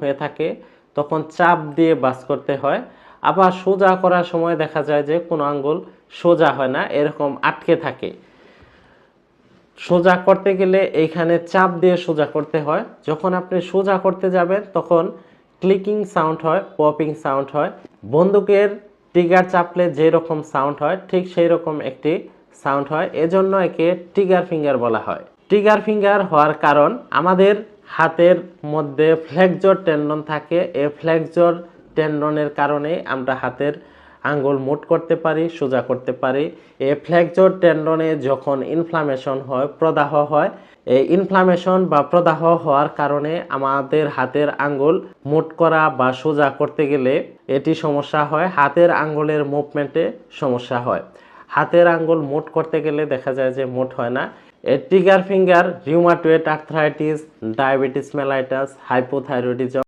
হয়ে থাকে, তখন চাপ দিয়ে বাস করতে হয়। আবার সোজা করার সময় দেখা যায় যে কোনো আঙ্গুল সোজা হয় না, এরকম আটকে থাকে। সোজা করতে গেলে এইখানে চাপ দিয়ে সোজা করতে হয়। যখন আপনি সোজা করতে যাবেন, তখন ক্লিকিং সাউন্ড হয়, পপিং সাউন্ড হয়। বন্দুকের ট্রিগার চাপলে যেরকম সাউন্ড হয়, ঠিক সেই রকম একটি সাউন্ড হয়। এজন্য একে ট্রিগার ফিঙ্গার বলা হয়। ট্রিগার ফিঙ্গার হওয়ার কারণ, আমাদের হাতের মধ্যে ফ্লেক্সর টেন্ডন থাকে। এই ফ্লেক্সর টেন্ডনের কারণে আমরা হাতের আঙ্গুল মুট করতে পারি, সোজা করতে পারি। এই ফ্লেক্সর টেন্ডনে যখন ইনফ্লামেশন হয়, প্রদাহ হয়, এই ইনফ্লামেশন বা প্রদাহ হওয়ার কারণে আমাদের হাতের আঙ্গুল মুট করা বা সোজা করতে গেলে এটি সমস্যা হয়। হাতের আঙ্গুলের মুভমেন্টে সমস্যা হয়। হাতের আঙ্গুল মুট করতে গেলে দেখা যায় যে মুট হয় না। এর trigger finger rheumatoid arthritis diabetes mellitus hypothyroidism